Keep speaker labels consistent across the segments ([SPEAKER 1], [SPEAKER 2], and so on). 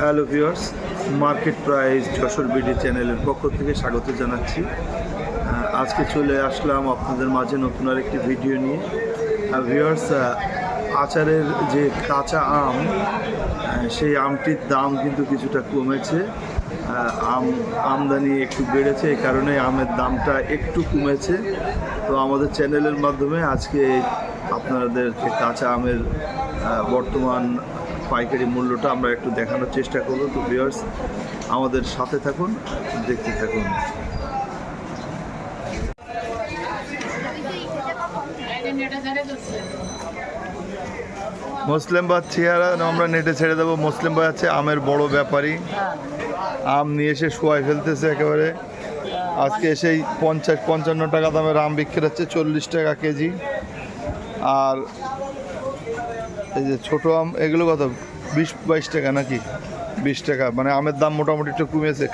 [SPEAKER 1] Hello viewers market price Jessore BD চ্যানেলের পক্ষ থেকে স্বাগত জানাচ্ছি। আজকে চলে আসলাম আপনাদের মাঝে নতুন আর একটি ভিডিও নিয়ে ভিওর্স আচারের যে কাঁচা আম সেই আমটির দাম কিন্তু কিছুটা কমেছে। আম, আমদানি একটু বেড়েছে, এই কারণে আমের দামটা একটু কমেছে। তো আমাদের চ্যানেলের মাধ্যমে আজকে আপনাদেরকে কাঁচা আমের বর্তমান পাইকারি মূল্যটা আমরা একটু দেখানোর চেষ্টা করব। তো ভিউয়ার্স আমাদের সাথে থাকুন, দেখতে থাকুন। মুসলিম বা চেহারা, আমরা নেটে ছেড়ে দেবো। মুসলিম ভাই আছে আমের বড় ব্যাপারী। আম নিয়ে এসে শোয়াই ফেলতেছে একেবারে। আজকে সেই পঞ্চাশ, পঞ্চান্ন টাকা দামের আম বিক্রি হচ্ছে চল্লিশ টাকা কেজি। আর এই যে ছোটো আম এগুলো কত? বিশ বাইশ টাকা নাকি? বিশ টাকা মানে আমের দাম মোটামুটি একটু কমেছে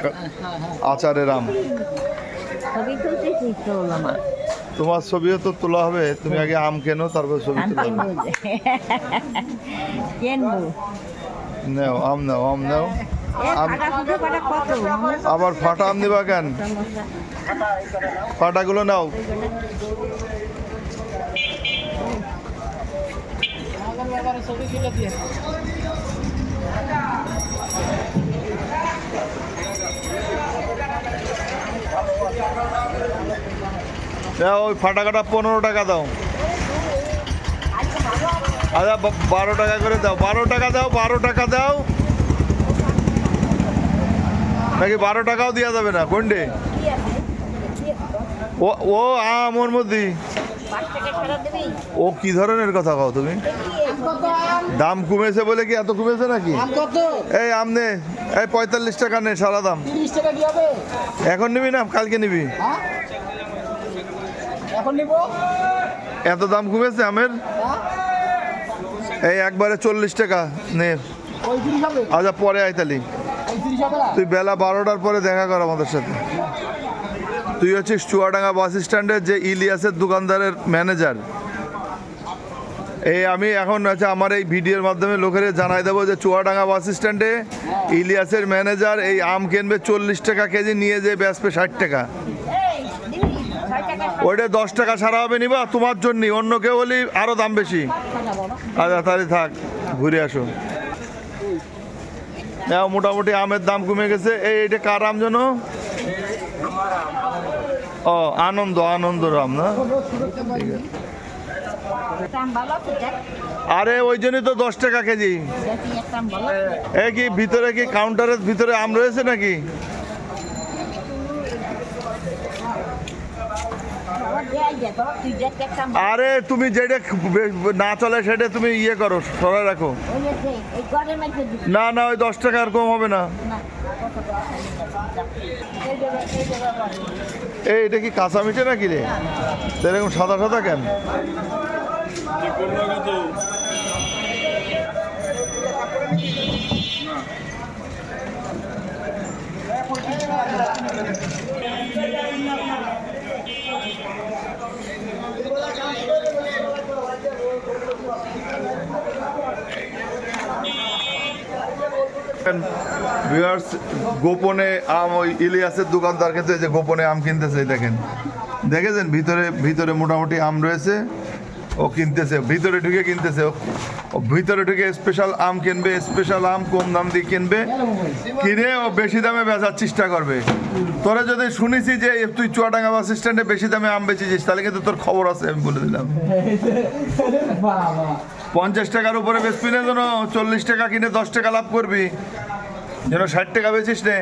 [SPEAKER 1] আচারের আম। তোমার ছবিও তো তোলা হবে তুমি আগে আম কেনো তারপর ছবি তোলা নাও আম নাও আম নাও। আবার ফাটা আম নিবা কেন? ফাটাগুলো নাও। ওই ফাটা কাটা পনেরো টাকা দাও। আচ্ছা বারো টাকা করে দাও। বারো টাকা দাও, বারো টাকা দাও। নাকি বারো টাকাও দেওয়া যাবে না কোনটে ও ও ওর মধ্যে ও কি ধরনের কথা কও তুমি? দাম কমেছে বলে কি এত কমেছে নাকি? এই আম নে এই পঁয়তাল্লিশ টাকা নে সারা দাম। এখন নিবি না? কালকে নিবি।
[SPEAKER 2] হ্যাঁ?
[SPEAKER 1] এত দাম কমেছে আমের?
[SPEAKER 2] হ্যাঁ?
[SPEAKER 1] এই একবারে চল্লিশ টাকা নে। আচ্ছা পরে আইতালি তুই বেলা বারোটার পরে দেখা কর আমাদের সাথে। তুই হচ্ছিস চুয়াডাঙ্গা বাস স্ট্যান্ডের যে ইলিয়াসের দোকানদারের ম্যানেজার এই আমি এখন আছে আমার এই ভিডিওর মাধ্যমে লোকের জানাই দেবো যে চুয়াডাঙ্গা বাস স্ট্যান্ডে ইলিয়াসের ম্যানেজার এই আম কিনবে চল্লিশ টাকা কেজি, নিয়ে যে বেসবে ষাট টাকা। ওইটা দশ টাকা ছাড়া হবে নিবা, তোমার জন্য অন্য কেউ হলে আরও দাম বেশি। আচ্ছা তাহলে থাক, ঘুরে আসো। মোটামুটি আমের দাম কমে গেছে। এই এটা কার আম যেন ও, আনন্দ আনন্দ রাম, না? আরে, ওই জন্যই তো দশ টাকা কেজি। এ কি, ভিতরে কি কাউন্টারের ভিতরে আম রয়েছে নাকি? আরে, তুমি যেটা না চলে সেটা তুমি ইয়ে করো সরাই রাখো। না না, ওই দশ টাকা আর কম হবে না।
[SPEAKER 3] এই
[SPEAKER 1] এটা কি কাঁচা মিঠে নাকি রে? এরকম সাদা সাদা কেন? ভিউয়ার্স গোপনে আম ওই ইলিয়াসের দোকানদার কিন্তু এই যে গোপনে আম কিনতেছে দেখেন। দেখেছেন? ভিতরে ভিতরে মোটামুটি আম রয়েছে ও কিনতেছে। ভিতরে ঢুকে কিনতেছে। ও- ভিতরে ঢুকে স্পেশাল আম কিনবে স্পেশাল আম কম দাম দিয়ে কিনবে। কিনে ও বেশি দামে বেচার চেষ্টা করবে। তোরা যদি শুনেছি যে তুই চুয়াডাঙ্গা বাস স্ট্যান্ডে বেশি দামে আম বেচেছিস তাহলে কিন্তু তোর খবর আছে আমি বলে দিলাম। পঞ্চাশ টাকার উপরে বেচবি না যেন চল্লিশ টাকা কিনে দশ টাকা লাভ করবি। যেন ষাট টাকা বেচিস নে।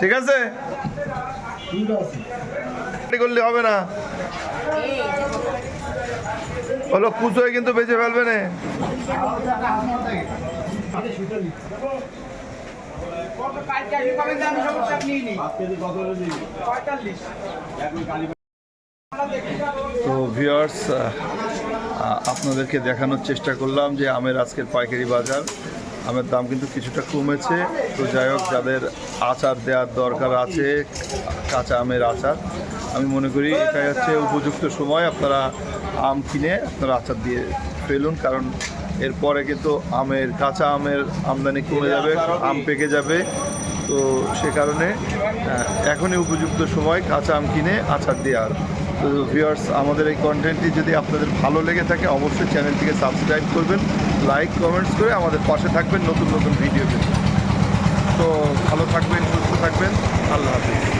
[SPEAKER 1] ঠিক আছে? করলে হবে না। হলো কুচোয় কিন্তু বেঁচে ফেলবে না। তো ভিউয়ার্স আপনাদেরকে দেখানোর চেষ্টা করলাম যে আমের আজকের পাইকারি বাজার। আমের দাম কিন্তু কিছুটা কমেছে। তো যাই হোক, যাদের আচার দেওয়ার দরকার আছে, কাঁচা আমের আচার, আমি মনে করি এটাই হচ্ছে উপযুক্ত সময় আপনারা আম কিনে আপনারা আচার দিয়ে ফেলুন, কারণ এরপরে কিন্তু আমের, কাঁচা আমের আমদানি কমে যাবে, আম পেকে যাবে। তো সে কারণে এখনই উপযুক্ত সময় কাঁচা আম কিনে আচার দেওয়ার তো ভিউয়ার্স আমাদের এই কন্টেন্টটি যদি আপনাদের ভালো লেগে থাকে, অবশ্যই চ্যানেলটিকে সাবস্ক্রাইব করবেন লাইক কমেন্টস করে আমাদের পাশে থাকবেন নতুন নতুন ভিডিও পেতে তো ভালো থাকবেন, সুস্থ থাকবেন, আল্লাহ হাফিজ।